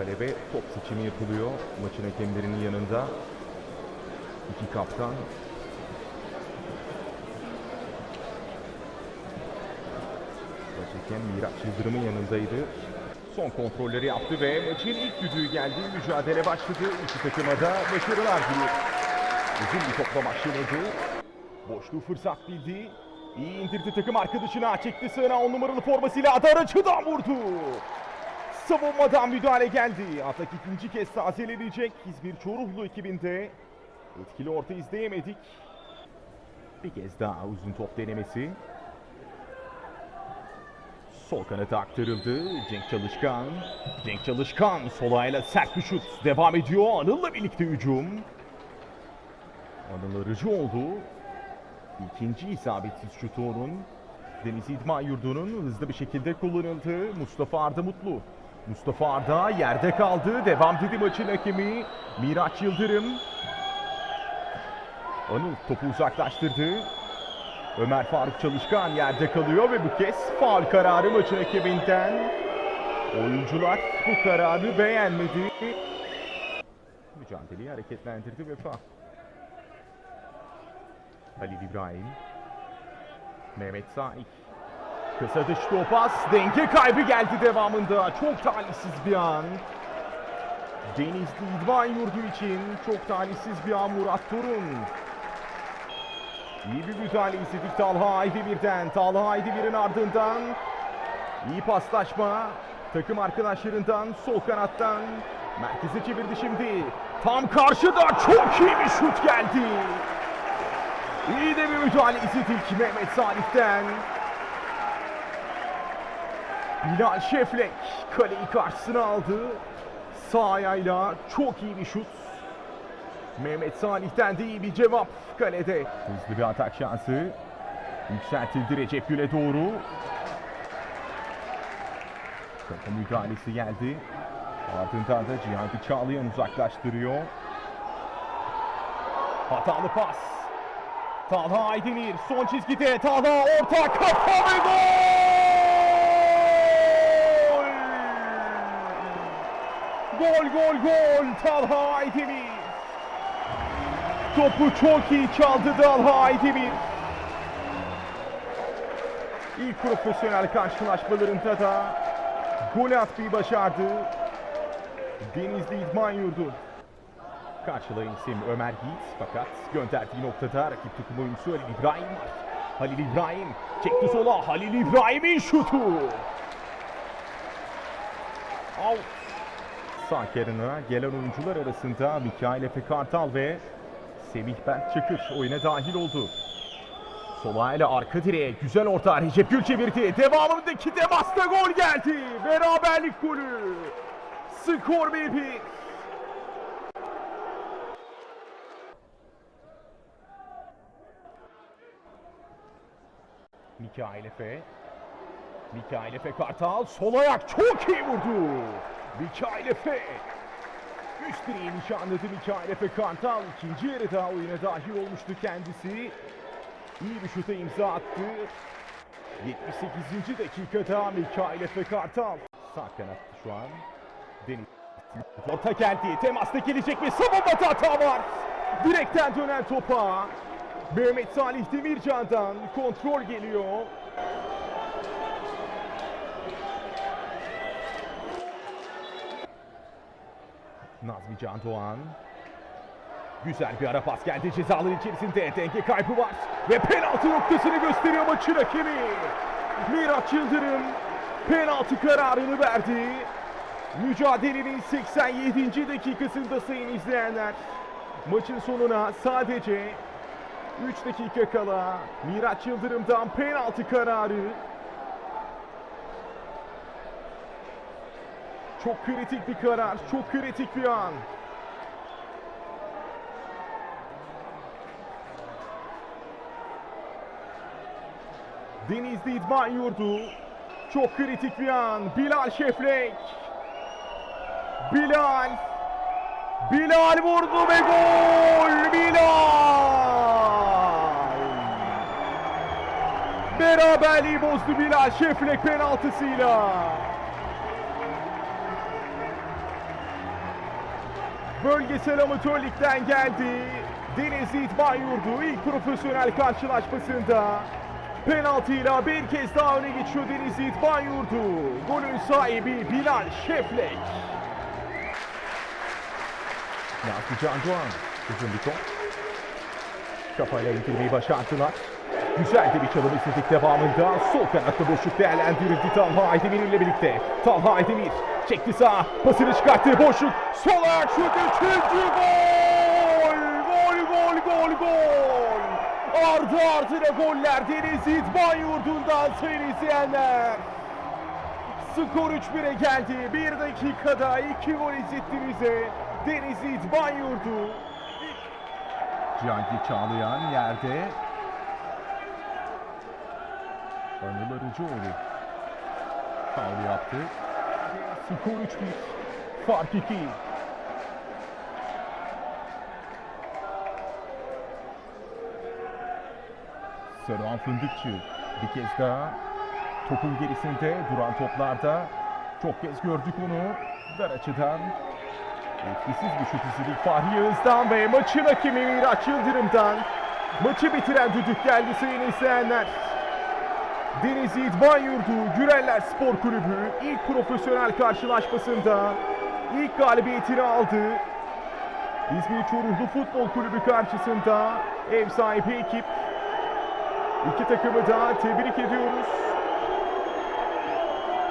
kale ve top seçimi yapılıyor maçın hakemlerinin yanında. İki kaptan. Baş hakem Miraç Yıldırım'ın yanındaydı. Son kontrolleri yaptı ve maçın ilk düdüğü geldi. Mücadele başladı. İki takıma da başarılar diliyor. Uzun bir topla başladı. Boşluğu fırsat bildi. İyi indirdi takım arkadaşına. Çekti sığına 10 numaralı formasıyla Adar açıdan vurdu. Savunmadan müdahale geldi. Atak ikinci kez tazelenecek. İzmir Çoruhlu ekibinde. Etkili orta izleyemedik. Bir kez daha uzun top denemesi. Sol kanata aktarıldı. Cenk Çalışkan. Cenk Çalışkan sol ayağıyla sert bir şut. Devam ediyor. Anıl'la birlikte hücum. Anıl arıcı oldu. İkinci isabetsiz şutu onun. Deniz İdman Yurdu'nun hızlı bir şekilde kullanıldı. Mustafa Arda Mutlu. Mustafa Arda yerde kaldı. Devam dedi maçın hakemi. Miraç Yıldırım. Anıl topu uzaklaştırdı. Ömer Faruk Çalışkan yerde kalıyor ve bu kez faul kararı maçın hakeminden. Oyuncular bu kararı beğenmedi. Mücadeleyi hareketlendirdi ve faul. Halil İbrahim. Mehmet Saik. Kısa dış topas. Denge kaybı geldi devamında. Çok talihsiz bir an. Denizli İdman Yurdu için çok talihsiz bir an Murat Turun. İyi bir müdahale izledik Talha Aydemir'den. Talha Aydemir'in ardından iyi paslaşma. Takım arkadaşlarından sol kanattan merkeze çevirdi şimdi. Tam karşıda çok iyi bir şut geldi. İyi de bir müdahale izledik Mehmet Salih'ten. Bilal Şeflek kaleyi karşısına aldı. Sağ ayağıyla çok iyi bir şut. Mehmet Salih'ten de iyi bir cevap kalede. Hızlı bir atak şansı. Yükseltildi Recep Gül'e doğru. Kafa müdahalesi geldi. Ardından da Cihangir Çağlayan uzaklaştırıyor. Hatalı pas. Talha Aydemir son çizgide. Talha orta kafa ve gol! Gol gol gol Talha Aydemir. Topu çok iyi çaldı Talha Aydemir. İlk profesyonel karşılaşmalarında da gol atmayı başardı. Denizli İdman Yurdu. Karşılayan isim Ömer Yiğit fakat gönderdiği noktada rakip takım oyuncusu Halil İbrahim var. Halil İbrahim çekti sola Halil İbrahim'in şutu. Out. Sağ kenarına gelen oyuncular arasında Mikail Efe Kartal ve Semih Berk Çakır oyuna dahil oldu. Sola ile arka direğe güzel orta Recep Gül çevirdi. Devamındaki temasta gol geldi. Beraberlik golü. Skor 1-1. Mikail Efe. Mikail Efe Kartal sol ayak çok iyi vurdu. Mikail Efe. Üst direği nişanladı Mikail Efe Kartal. İkinci yarıda oyuna dahil olmuştu kendisi. İyi bir şuta imza attı. 78. dakikada Mikail Efe Kartal. Sağ kanatta şu an. Deniz. Orta geldi. Temasta gelecek mi? Savunmada hata var. Direkten dönen topa. Mehmet Salih Demircan'dan kontrol geliyor. Nazmi Can Doğan. Güzel bir ara pas geldi cezaların içerisinde. Denge kaybı var. Ve penaltı noktasını gösteriyor maçın hakemi. Miraç Yıldırım penaltı kararını verdi. Mücadelenin 87. dakikasında sayın izleyenler. Maçın sonuna sadece 3 dakika kala Miraç Yıldırım'dan penaltı kararı. Çok kritik bir karar, çok kritik bir an. Denizli İdman Yurdu. Çok kritik bir an. Bilal Şeflek. Bilal. Bilal vurdu ve gol! Bilal! Beraberliği bozdu Bilal Şeflek penaltısıyla. Bölgesel amatör ligden geldi. Deniz İtman Yurdu ilk profesyonel karşılaşmasında penaltıyla bir kez daha öne geçiyor Deniz İtman Yurdu. Golün sahibi Bilal Şeflek. Nazlı Can Doğan. Uzun bir top. Kafayla indirmeyi başardılar. Güzel de bir çalım istedik devamında. Sol kanatta boşluk değerlendirildi Talha Aydemir ile birlikte. Talha Aydemir çekti sağa. Pasını çıkarttı boşluk. Sol ayak şut üçüncü gol. Gol gol gol gol. Ardı ardına goller Deniz İdman Yurdu'ndan sayın izleyenler. Skor 3-1'e geldi. Bir dakikada iki gol izletti bize. Deniz İdman Yurdu. Cihangir Çağlayan yerde. Anıl Arıcıoğlu. Faul yaptı. Skor 3-1. Fark 2. Saruhan Fındıkçı bir kez daha topun gerisinde duran toplarda çok kez gördük onu dar açıdan etkisiz bir şut izledik Fahri Yağız'dan ve maçın hakemi Miraç Yıldırım'dan maçı bitiren düdük geldi sayın izleyenler. Denizli İdman Yurdu Güreller Spor Kulübü ilk profesyonel karşılaşmasında ilk galibiyetini aldı. İzmir Çoruhlu Futbol Kulübü karşısında ev sahibi ekip İki takımı da tebrik ediyoruz.